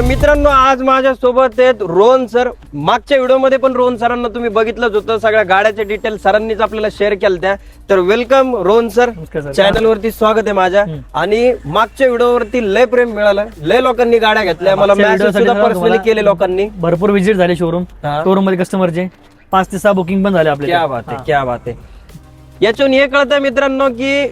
मित्रांनो आज माझ्या सोबत आहेत रोहन सर. मागच्या व्हिडिओमध्ये पण रोहन सरांना तुम्ही बघितलंच होतं. सगळ्या गाड्याचे डिटेल सरांनीच आपल्याला शेअर केल्या त्या तर वेलकम रोहन सर. चॅनल वरती स्वागत आहे माझ्या. आणि मागच्या व्हिडिओवरती लय प्रेम मिळालं. लय लोकांनी गाड्या घेतल्या. मला मॅसेज सुद्धा तर पर्सनली केले लोकांनी. भरपूर विजिट झाले शोरूम. शोरूममध्ये कस्टमरचे पाच ते सहा बुकिंग पण झाले आपले क्या बात आहे क्या बात आहे. याच्यातून हे कळतं मित्रांनो की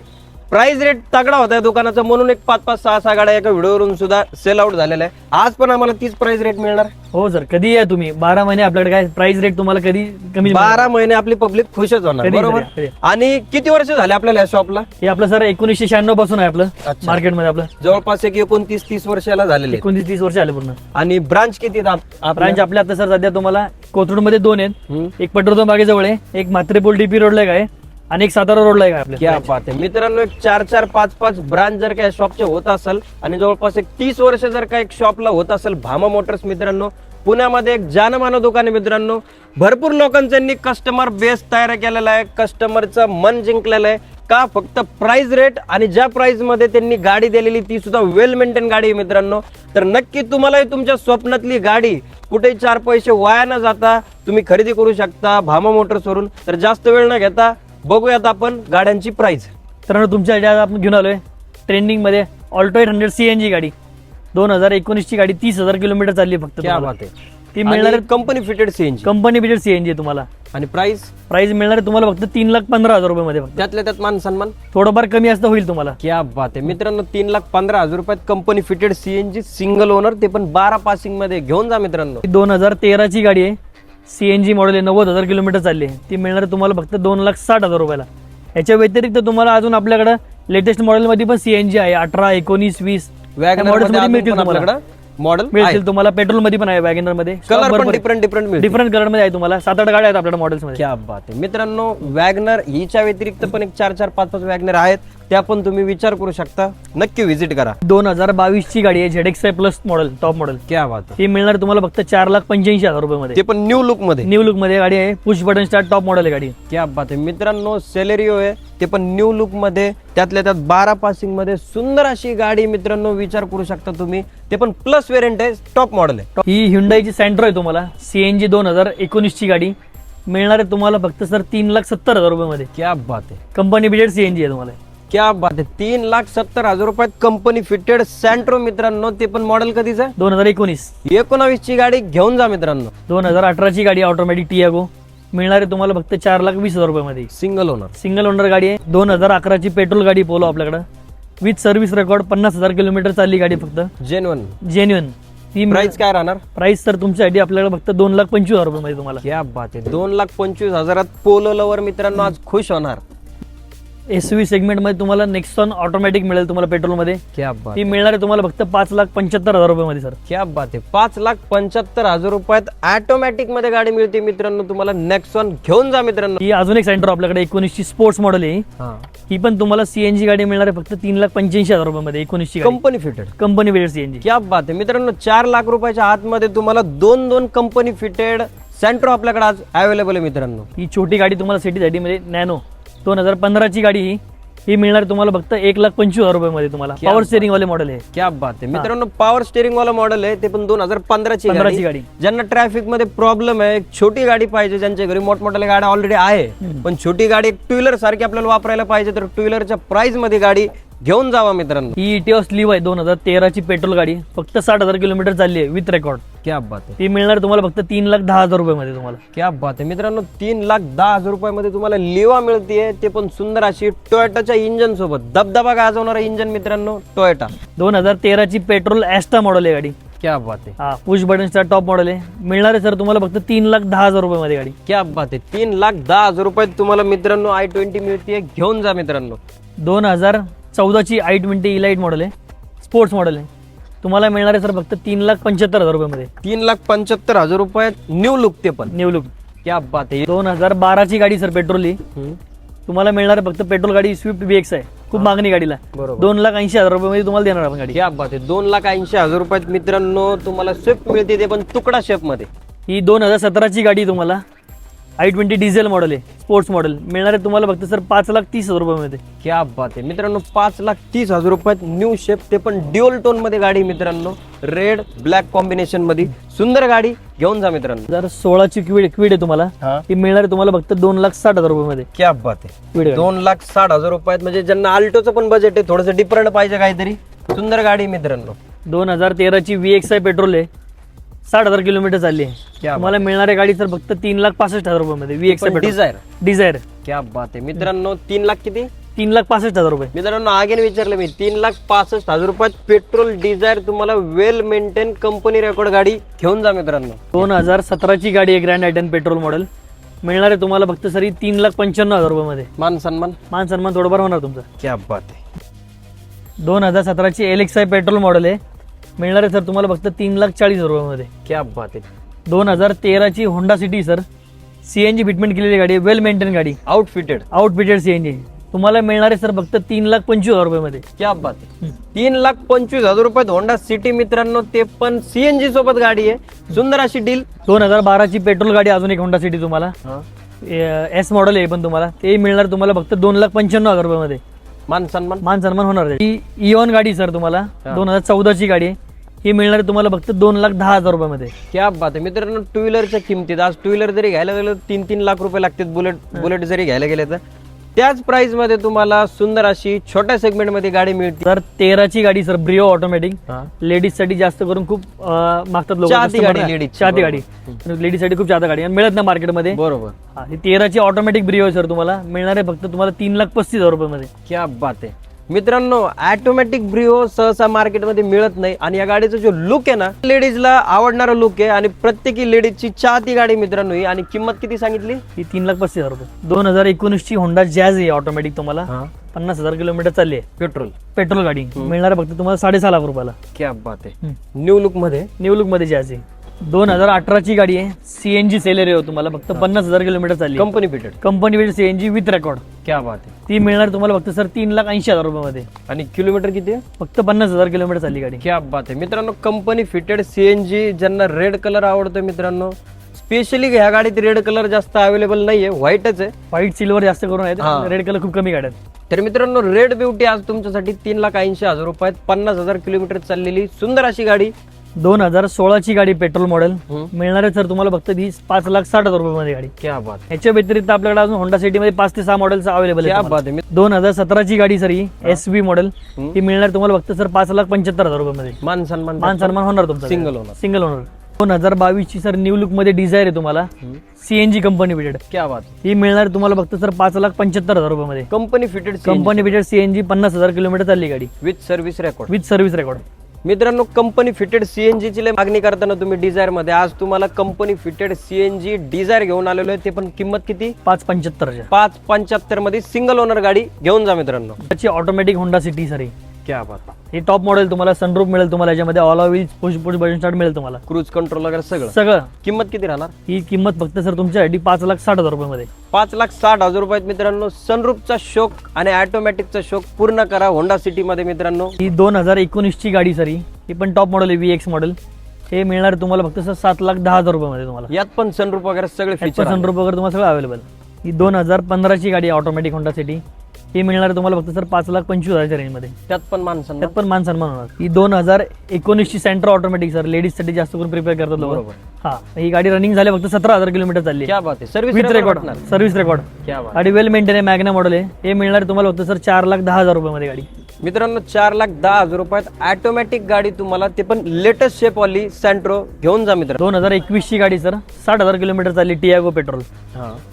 प्राइस रेट तगडा होता या दुकानाचा. म्हणून एक पाच पाच सहा सहा गाड्या एका व्हिडिओवरून सुद्धा सेल आउट झालेला आहे आज पण आम्हाला तीच प्राइस रेट मिळणार? हो सर कधी या तुम्ही. बारा महिने आपल्याकडे काय प्राइस रेट तुम्हाला कधी कमी बारा महिने आपली पब्लिक खुशच होणार कधी बरोबर. आणि किती वर्ष झाले आपल्याला या शॉपला हे आपलं सर एकोणीसशे शहाण्णवपासून आहे आपलं अच्छा. मार्केटमध्ये आपलं. जवळपास एक एकोणतीस तीस वर्षाला झालेले आहेत. एकोणतीस तीस वर्ष आले पूर्ण. आणि ब्रांच किती आहेत आप- आपल्या? ब्रांच आपल्या आता सर सध्या तुम्हाला कोथरूडमध्ये दोन आहेत. हम्म. एक पटवर्धन बागेजवळ आहे एक म्हात्रेपूल डीपी रोडला एक आहे. आणि एक सातारा रोडला एक आहे आपल्या. क्या बात आहे. मित्रांनो एक चार चार पाच पाच ब्रांच जर काय शॉपचे होत असेल आणि जवळपास एक तीस वर्ष जर का एक शॉपला होत असेल भामा मोटर्स मित्रांनो पुण्यामध्ये एक जानमानो दुकान आहे मित्रांनो. भरपूर लोकांच्यांनी कस्टमर बेस तयार केलेला आहे. कस्टमरचं मन जिंकलेलं आहे. का फक्त प्राइस रेट आणि ज्या प्राइसमध्ये त्यांनी गाडी दिलेली ती सुद्धा वेल मेंटेन गाडी आहे मित्रांनो. तर नक्की तुम्हालाही तुमच्या स्वप्नातली गाडी कुठेही चार पैसे वाया न जाता तुम्ही खरेदी करू शकता भामा मोटर्सवरून तर जास्त वेळ न घेता बघूयात आपण गाड्यांची प्राइस तर तुमच्या आज आपण घेऊन आलोय. ट्रेंडिंगमध्ये ऑल्टो एट हंड्रेड सीएनजी गाडी. दोन हजार एकोणीस ची गाडी तीस हजार किलोमीटर चालली फक्त ती मिळणार कंपनी फिटेड सीएनजी कंपनी बिजेट सीएनजी तुम्हाला. आणि प्राइस प्राइस मिळणार आहे तुम्हाला फक्त तीन लाख पंधरा हजार रुपये मध्ये त्यातल्या त्यात मान सन्मान? थोडंफार कमी असतं होईल तुम्हाला. क्या बात आहे. मित्रांनो तीन लाख पंधरा हजार रुपयात company fitted CNG single owner ते पण बारा पासिंगमध्ये. घेऊन जा मित्रांनो. दोन हजार तेराची गाडी आहे. सीएनजी मॉडेल आहे नव्वद हजार किलोमीटर चालली आहे. ती मिळणार तुम्हाला फक्त दोन लाख साठ हजार रुपयाला. याच्या व्यतिरिक्त तुम्हाला अजून आपल्याकडे लेटेस्ट मॉडेलमध्ये पण सीएनजी आहे अठरा एकोणीस वीस. Models मध्ये मिळतील तुम्हाला. मॉडेल मिळतील तुम्हाला. पेट्रोलमध्ये पण आहे वॅगनरमध्ये कलर पण डिफरंट डिफरंट डिफरंट कलरमध्ये आहे तुम्हाला. सात आठ गाड्या आहेत आपल्याकडे मॉडेल्समध्ये. क्या बात आहे. मित्रांनो वॅगनर हिच्या व्यतिरिक्त पण एक चार चार पाच पाच वॅगनर आहेत. त्या पण तुम्ही विचार करू शकता. नक्की व्हिजिट करा. दोन हजार बावीस ची गाडी आहे ZX plus model top model क्या बात ती मिळणार तुम्हाला फक्त चार लाख पंच्याऐंशी हजार रुपये मध्ये ते पण न्यू लुकमध्ये. न्यू लुकमध्ये गाडी आहे. Push button start top model आहे गाडी. क्या बात आहे. मित्रांनो सेलेरिओ आहे. ते पण न्यू लुकमध्ये त्यातल्या त्यात बारा पासिंगमध्ये सुंदर अशी गाडी मित्रांनो विचार करू शकता तुम्ही. ते पण प्लस वेरियंट आहे टॉप मॉडेल आहे. ही हुंडाईची सेंट्रो आहे तुम्हाला सीएनजी दोन हजार एकोणीस ची गाडी. मिळणार आहे तुम्हाला फक्त सर तीन लाख सत्तर हजार रुपये मध्ये क्या बात आहे. कंपनी बिजेट सीएनजी आहे तुम्हाला. क्या बात आहे. तीन लाख सत्तर हजार रुपयात कंपनी फिटेड सँट्रो मित्रांनो ते पण मॉडेल कधीच? आहे दोन हजार एकोणीस. एकोणावीस ची गाडी घेऊन जा मित्रांनो. दोन हजार अठराची गाडी ऑटोमॅटिक टियागो मिळणार आहे तुम्हाला फक्त चार लाख वीस हजार रुपये मध्ये सिंगल ओनर सिंगल ओनर गाडी आहे. दोन हजार अकराची पेट्रोल गाडी पोलो आपल्याकडे. विथ सर्व्हिस रेकॉर्ड पन्नास हजार किलोमीटर चालली गाडी फक्त. जेन्युअन जेन्युअन ती प्राइस काय राहणार? प्राइस सर तुमच्यासाठी आपल्याकडे फक्त दोन लाख पंचवीस हजार रुपये मध्ये तुम्हाला. क्या बात आहे. दोन लाख पंचवीस हजारात पोलो लवर मित्रांनो आज खुश होणार. एस व्ही सेगमेंटमध्ये तुम्हाला नेक्सॉन ऑटोमॅटिक मिळेल तुम्हाला पेट्रोलमध्ये क्या बात ती मिळणार आहे तुम्हाला फक्त पाच लाख पंच्याहत्तर हजार रुपये मध्ये सर. क्या बात आहे. पाच लाख पंच्याहत्तर हजार रुपयात ऑटोमॅटिकमध्ये गाडी मिळते मित्रांनो. तुम्हाला नेक्सॉन घेऊन जा मित्रांनो. ही अजून एक सेंटर आपल्याकडे एकोणीसची स्पोर्ट्स मॉडेल आहे. हा. ही पण तुम्हाला सीएनजी गाडी मिळणार आहे फक्त तीन लाख पंच्याऐंशी हजार रुपये मध्ये एकोणीसची कंपनी फिटेड कंपनी वेळ सीएनजी क्या बात आहे. मित्रांनो चार लाख रुपयाच्या आतमध्ये तुम्हाला दोन दोन कंपनी फिटेड सेंट्रो आपल्याकडे आज अवेलेबल आहे मित्रांनो. ही छोटी गाडी तुम्हाला सिटीसाठी मध्ये नॅनो दोन हजार पंधराची गाडी ही. ही मिळणार तुम्हाला फक्त एक लाख पंचवीस हजार रुपये मध्ये तुम्हाला. क्या पॉवर स्टेरिंग वाले मॉडेल आहे क्या बात आहे. मित्रांनो पॉवर स्टेरिंग वाला मॉडेल आहे. ते पण दोन हजार पंधराची 15 ची गाडी. ज्यांना ट्रॅफिकमध्ये प्रॉब्लेम आहे एक छोटी गाडी पाहिजे ज्यांच्या घरी मोठमोठ्या गाड्या ऑलरेडी आहे. पण छोटी गाडी एक टू व्हीलर सारखी आपल्याला वापरायला पाहिजे तर टू व्हीलरच्या प्राइसमध्ये गाडी घेऊन जावा मित्रांनो. ही इटिओस लिव्ह आहे दोन हजार तेराची पेट्रोल गाडी फक्त साठ हजार किलोमीटर चालली आहे विथ रेकॉर्ड क्या बात आहे. ती मिळणार तुम्हाला फक्त तीन लाख दहा हजार रुपये मध्ये तुम्हाला. क्या बात आहे. मित्रांनो तीन लाख दहा हजार रुपयामध्ये तुम्हाला लिवा मिळतीये. ते पण सुंदर अशी टोयोटाच्या इंजन सोबत. दबदबा गाजवणारा इंजन मित्रांनो टोयोटा. दोन हजार तेराची पेट्रोल ॲस्टा मॉडेल आहे गाडी. क्या बात आहे. हा पुश बटनचा टॉप मॉडेल आहे. मिळणार आहे सर तुम्हाला फक्त तीन लाख दहा हजार रुपये मध्ये गाडी. क्या बात आहे. तीन लाख दहा हजार रुपयात तुम्हाला मित्रांनो आय ट्वेंटी मिळते घेऊन जा मित्रांनो. दोन हजार चौदाची आय ट्वेंटी इलाइट मॉडेल आहे. स्पोर्ट्स मॉडेल आहे. तुम्हाला मिळणार आहे सर फक्त तीन लाख पंच्याहत्तर हजार रुपये मध्ये तीन लाख पंच्याहत्तर हजार रुपयात न्यू लुक ते पण. न्यू लुक क्या बात आहे. दोन हजार बाराची गाडी सर पेट्रोल ही. तुम्हाला मिळणार आहे फक्त पेट्रोल गाडी स्विफ्ट बीएक्स आहे. खूप मागणी गाडीला. बरोबर. दोन लाख ऐंशी हजार रुपये मध्ये तुम्हाला देणार आपण गाडी. क्या बात आहे. दोन लाख ऐंशी हजार रुपयात मित्रांनो तुम्हाला स्विफ्ट मिळते ते पण तुकडा शेपमध्ये. ही दोन हजार सतराची गाडी तुम्हाला. आय ट्वेंटी डिझेल मॉडेल आहे स्पोर्ट्स मॉडेल. मिळणार आहे तुम्हाला फक्त सर पाच लाख तीस हजार रुपयामध्ये. क्या बात आहे. मित्रांनो पाच लाख तीस हजार रुपयात न्यू शेप ते पण ड्युअल टोनमध्ये गाडी मित्रांनो रेड ब्लॅक कॉम्बिनेशनमध्ये सुंदर गाडी घेऊन जा मित्रांनो. जर सोळाची क्विड क्विड आहे तुम्हाला हा. ती मिळणार आहे तुम्हाला फक्त दोन लाख साठ हजार रुपयामध्ये. क्या बात आहे. क्विड. दोन लाख साठ हजार रुपयात म्हणजे ज्यांना आल्टोचं पण बजेट आहे थोडंसं डिफरंट पाहिजे काहीतरी. सुंदर गाडी मित्रांनो. दोन हजार तेराची व्ही एक्स आय पेट्रोल आहे. साठ हजार किलोमीटर चालली आहे. क्या तुम्हाला मिळणारी गाडी सर फक्त तीन लाख पासष्ट हजार रुपयामध्ये व्ही एक्स डिझायर डिझायर क्या बात आहे. मित्रांनो तीन लाख किती? तीन लाख पासष्ट हजार रुपये. मित्रांनो आगेन विचारलं मी तीन लाख पासष्ट हजार रुपयात पेट्रोल डिझायर तुम्हाला वेल मेंटेन कंपनी रेकॉर्ड गाडी घेऊन जा मित्रांनो. दोन हजार सतराची गाडी आहे ग्रँड आयटन पेट्रोल मॉडेल मिळणार आहे तुम्हाला फक्त सरी तीन लाख पंच्याण्णव हजार रुपयामध्ये. मान सन्मान. मान सन्मान थोडंफार होणार तुमचं. क्या बात आहे. दोन हजार सतराची L X I petrol model आहे. मिळणार आहे सर. तुम्हाला फक्त तीन लाख चाळीस हजार रुपयामध्ये. क्या बात आहे. दोन हजार तेराची Honda City sir. C N G fitment केलेली गाडी आहे वेल मेंटेन गाडी. आउटफिटेड आउटफिटेड सी एन जी तुम्हाला मिळणार आहे सर फक्त तीन लाख पंचवीस हजार रुपयामध्ये. क्या बात आहे. तीन लाख पंचवीस हजार रुपयात होंडा सिटी मित्रांनो ते पण सीएनजी सोबत गाडी आहे. सुंदर अशी डील दोन हजार बाराची पेट्रोल गाडी अजून एक होंडा सिटी तुम्हाला. एस मॉडेल आहे पण तुम्हाला. ते मिळणार तुम्हाला फक्त दोन लाख पंच्याण्णव हजार रुपयामध्ये. मान सन्मान मान सन्मान होणार आहे. ही इओन गाडी सर तुम्हाला. दोन हजार चौदाची गाडी आहे. ही मिळणार आहे तुम्हाला फक्त दोन लाख दहा हजार रुपयामध्ये. क्या बात आहे. मित्रांनो टू व्हीलरच्या किमतीत आज टू व्हीलर जरी घ्यायला गेलं तर तीन तीन लाख रुपये लागतात. बुलेट बुलेट जरी घ्यायला गेले तर. त्याच प्राइसमध्ये तुम्हाला सुंदर अशी छोट्या सेगमेंटमध्ये गाडी मिळते. तर तेराची गाडी सर ब्रिओ ऑटोमॅटिक लेडीजसाठी जास्त करून खूप अं, मागतात लोक चाहती गाडी. ladies चाहती गाडी. लेडीजसाठी खूप चाहता गाडी. आणि मिळत ना मार्केटमध्ये बरोबर. तेराची ऑटोमॅटिक ब्रिओ आहे सर तुम्हाला. मिळणार आहे फक्त तुम्हाला तीन लाख पस्तीस हजार रुपयामध्ये. क्या बात आहे. मित्रांनो ऑटोमॅटिक ब्रिओ सहसा मार्केटमध्ये मिळत नाही आणि या गाडीचा जो लुक आहे ना लेडीजला आवडणारा लुक आहे आणि प्रत्येकी लेडीजची चाहती गाडी मित्रांनो ही. आणि किंमत किती सांगितली? ही तीन लाख पस्तीस हजार रुपये. दोन हजार एकोणीसची होंडा जॅज आहे ऑटोमॅटिक तुम्हाला. पन्नास हजार किलोमीटर चालली आहे. पेट्रोल पेट्रोल गाडी. मिळणार आहे फक्त तुम्हाला साडेसहा लाख रुपयाला. क्या बात आहे. हम्म. न्यू लुकमध्ये? न्यू लुकमध्ये जॅज आहे. दोन हजार अठराची गाडी आहे. सीएनजी सेलेरी हो तुम्हाला. फक्त पन्नास हजार किलोमीटर चालली. कंपनी फिटेड कंपनी वेळ सीएनजी विथ रेकॉर्ड क्या बात आहे. ती मिळणार तुम्हाला फक्त सर तीन लाख ऐंशी हजार रुपयामध्ये. आणि किलोमीटर किती आहे? फक्त पन्नास हजार किलोमीटर चालली गाडी. क्या बात आहे. मित्रांनो कंपनी फिटेड सीएनजी ज्यांना रेड कलर आवडतो मित्रांनो स्पेशली ह्या गाडीत रेड कलर जास्त अवेलेबल नाहीये व्हाईटच आहे. व्हाईट सिल्वर जास्त करून. आहेत. रेड कलर खूप कमी गाड्या आहेत तर मित्रांनो रेड ब्युटी आज तुमच्यासाठी तीन लाख ऐंशी हजार रुपयात पन्नास हजार किलोमीटर चाललेली सुंदर अशी गाडी. दोन हजार सोळाची गाडी पेट्रोल मॉडेल. मिळणार आहे सर तुम्हाला फक्त ती पाच लाख साठ हजार रुपयामध्ये गाडी. क्या बात याच्या व्यतिरिक्त आपल्याकडे अजून होंडा सिटीमध्ये पाच ते सहा मॉडेल्स अवेलेबल क्या आहे. दोन हजार सतराची गाडी सर ही एस व्ही मॉडेल. ती मिळणार तुम्हाला फक्त सर पाच लाख पंच्याहत्तर हजार रुपयामध्ये मान सन्मान मान सन्मान होणार तुमचा. सिंगल होणार सिंगल होणार दोन हजार बावीसची सर न्यू लुकमध्ये डिझायर आहे तुम्हाला. सीएनजी कंपनी फिटेड क्या बात ही मिळणार तुम्हाला फक्त सर पाच लाख पंच्याहत्तर हजार रुपयामध्ये company fitted company fitted CNG पन्नास हजार किलोमीटर चालली गाडी. With service record with service record मित्रांनो कंपनी फिटेड सीएनजी ची लय मागणी करताना तुम्ही डिझायरमध्ये. आज तुम्हाला कंपनी फिटेड सीएनजी डिझायर घेऊन आलेलो आहे. ते पण किंमत किती? पाच पंच्याहत्तरच्या. पाच पंच्याहत्तरमध्ये सिंगल ओनर गाडी घेऊन जा मित्रांनो. त्याची ऑटोमॅटिक होंडा सिटी सर क्या बात हे। टॉप मॉडेल तुम्हाला सनरूप मिळेल तुम्हाला याच्यामध्ये all wheel push push button start मिळेल तुम्हाला. क्रूज कंट्रोल वगैरे सगळं? सगळं. किंमत किती राहणार? ही किंमत फक्त सर तुमच्यासाठी पाच लाख साठ हजार रुपयामध्ये. पाच लाख साठ हजार रुपयात मित्रांनो सनरूपचा शोक आणि ऑटोमॅटिकचा शोक पूर्ण करा होंडा सिटी मध्ये मित्रांनो. ही दोन हजार एकोणीसची गाडी सर ही. ही पण टॉप मॉडेल आहे व्ही एक्स मॉडेल हे मिळणार तुम्हाला फक्त सर सात लाख दहा हजार रुपयामध्ये तुम्हाला. यात पण सनरूप वगैरे सगळे फीचर सनरूप वगैरे तुम्हाला सगळं अवेलेबल ही दोन हजार पंधराची गाडी ऑटोमॅटिक होंडा सिटी ही मिळणार तुम्हाला फक्त सर पाच लाख पंचवीस हजारच्या रेंजमध्ये त्यात पण माणसं त्यात पण मान सन्मान होणार. ही दोन हजार एकोणीसची सेंटर ऑटोमॅटिक सर लेडीजसाठी जास्त करून प्रिपेअर करतात लोक. बरोबर. हा. ही गाडी रनिंग झाली फक्त सतरा हजार किलोमीटर चालली. क्या बात आहे. Service with record service record क्या बात गाडी वेल मेंटेन आहे मॅग्ना मॉडेल आहे. हे मिळणार तुम्हाला फक्त सर चार लाख दहा हजार रुपयामध्ये गाडी. मित्रांनो चार लाख दहा हजार रुपयात ऑटोमॅटिक गाडी तुम्हाला ते पण लेटेस्ट शेप वाली सँट्रो घेऊन जा मित्र दोन हजार एकवीसची गाडी सर. साठ हजार किलोमीटर चालली टियागो पेट्रोल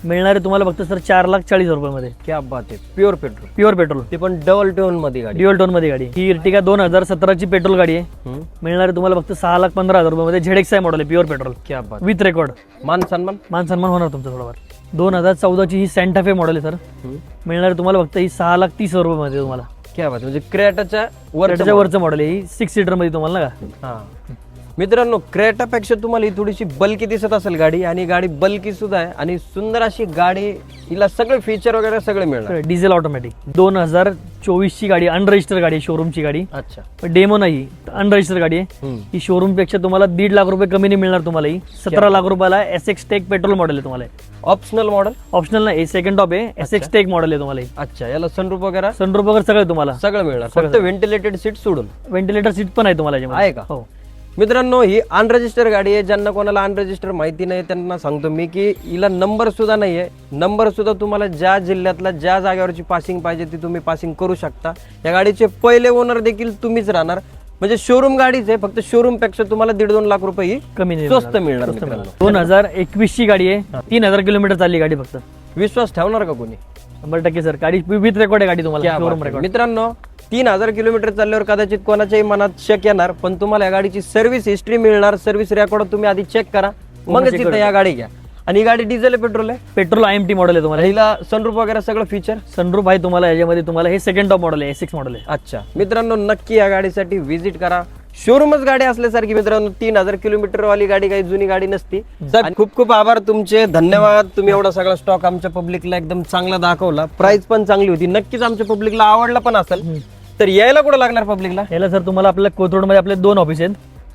मिळणार तुम्हाला फक्त सर चार लाख चाळीस हजार रुपयामध्ये. क्या बात आहे. प्युअर पेट्रोल प्युअर पेट्रोल ते पण डबल टोनमध्ये गाडी. ड्युअल टोनमध्ये गाडी. ही इर्टिका दोन हजार सतराची पेट्रोल गाडी आहे. हम्म. मिळणार तुम्हाला फक्त सहा लाख पंधरा हजार रुपयामध्ये झेडेक्स आहे मॉडेल आहे प्युअर पेट्रोल क्या बात. विथ रेकॉर्ड मान सन्मान? मान सन्मान होणार तुमचा थोडाफार. दोन हजार चौदाची ही सँटाफे मॉडेल आहे सर. मिळणार तुम्हाला फक्त ही सहा लाख तीस हजार रुपयामध्ये तुम्हाला. क्या बात म्हणजे क्रेटाच्या वर त्याच्या वरचं मॉडेल आहे. ही सिक्स सीटरमध्ये तुम्हाला ना का? हा. मित्रांनो क्रेटापेक्षा तुम्हाला ही थोडीशी बल्की दिसत असेल गाडी आणि गाडी बल्की सुद्धा आहे आणि सुंदर अशी गाडी हिला सगळे फीचर वगैरे सगळे मिळणार. डिझेल ऑटोमॅटिक दोन हजार चोवीसची गाडी अनरजिस्टर गाडी आहे शोरूमची गाडी. अच्छा. डेमो नाही अनरजिस्टर गाडी आहे. ही शोरूमपेक्षा तुम्हाला दीड लाख रुपये कमी नाही मिळणार तुम्हाला ही. सतरा लाख रुपयाला S X tech petrol model आहे तुम्हाला ऑप्शनल मॉडेल ऑप्शनल नाही सेकंड टॉप आहे. एस एक्स टेक मॉडेल आहे तुम्हाला अच्छा याला सनरूप वगैरे? सनरूप वगैरे सगळं तुम्हाला. सगळं मिळणार. फक्त व्हेंटिलेटेड सीट सोडून. व्हेंटिलेटर सीट पण आहे तुम्हाला आहे. का? हो. मित्रांनो ही अनरजिस्टर गाडी आहे. ज्यांना कोणाला अनरजिस्टर माहिती नाही त्यांना सांगतो मी की हिला नंबर सुद्धा नाही आहे नंबर सुद्धा तुम्हाला ज्या जिल्ह्यातला ज्या जागेवरची पासिंग पाहिजे ती तुम्ही पासिंग करू शकता. या गाडीचे पहिले ओनर देखील तुम्हीच राहणार. म्हणजे शोरूम गाडीच आहे फक्त शोरूमपेक्षा तुम्हाला दीड दोन लाख रुपये ही कमी स्वस्त मिळणार. दोन हजार एकवीस ची गाडी आहे. तीन हजार किलोमीटर चालली गाडी फक्त. विश्वास ठेवणार का कोणी? शंभर टक्के सर. गाडी विथ रेकॉर्ड आहे गाडी तुम्हाला. शोरूम. रेकॉर्ड मित्रांनो तीन हजार किलोमीटर चालल्यावर कदाचित कोणाच्याही मनात शक येणार पण तुम्हाला या गाडीची सर्व्हिस हिस्ट्री मिळणार. सर्व्हिस रेकॉर्ड तुम्ही आधी चेक करा. मग तिथे या गाडी घ्या. आणि ही गाडी डिझेल आहे पेट्रोल आहे? Petrol I M T model आहे तुम्हाला. हिला सनरूप वगैरे सगळं फीचर सनरूप आहे तुम्हाला याच्यामध्ये तुम्हाला हे सेकंड टॉप मॉडेल आहे एस मॉडेल आहे. अच्छा. मित्रांनो नक्की या गाडीसाठी व्हिजिट करा. शोरूमच गाडी असल्यासारखी मित्रांनो तीन हजार किलोमीटर वाली गाडी काही जुनी गाडी नसती. आणि खूप खूप आभार तुमचे. धन्यवाद. तुम्ही एवढा सगळा स्टॉक आमच्या पब्लिकला एकदम चांगला दाखवला. प्राइस पण चांगली होती. नक्कीच आमच्या पब्लिकला आवडला पण असेल. तर यायला कुठं लागणार पब्लिकला याला सर तुम्हाला आपल्या कोथरूडमध्ये आपले दोन ऑफिस आहेत.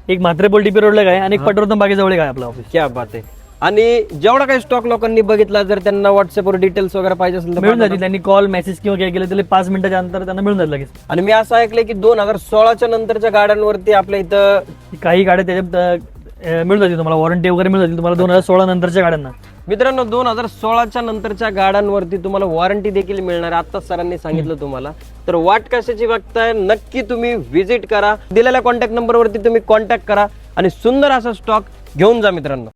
एक म्हात्रे पोल्टी रोडला आहे आणि एक पटवर्धन बागेजवळ आहे आपलं ऑफिस क्या बात आहे. आणि जेवढा काही स्टॉक लोकांनी बघितला जर त्यांना व्हॉट्सअपवर डिटेल्स वगैरे पाहिजे असेल तर मिळून जातील. त्यांनी कॉल मेसेज किंवा काय केलं तरी पाच मिनिटाच्या अंतर त्यांना मिळून जाईल लगेच. आणि मी असं ऐकलंय की दोन हजार सोळाच्या नंतरच्या गाड्यांवरती आपल्या इथं काही गाड्या त्याच्यात अं, मिळून जातील तुम्हाला. वॉरंटी वगैरे मिळून जातील तुम्हाला दोन हजार सोळा नंतरच्या गाड्यांना. मित्रांनो दोन हजार सोळाच्या नंतरच्या गाड्यांवरती तुम्हाला वॉरंटी देखील मिळणार आहे. आत्ताच सरांनी सांगितलं तुम्हाला. तर वाट कशाची बघताय नक्की तुम्ही व्हिजिट करा. दिलेल्या कॉन्टॅक्ट नंबरवरती तुम्ही कॉन्टॅक्ट करा आणि सुंदर असा स्टॉक घेऊन जा मित्रांनो.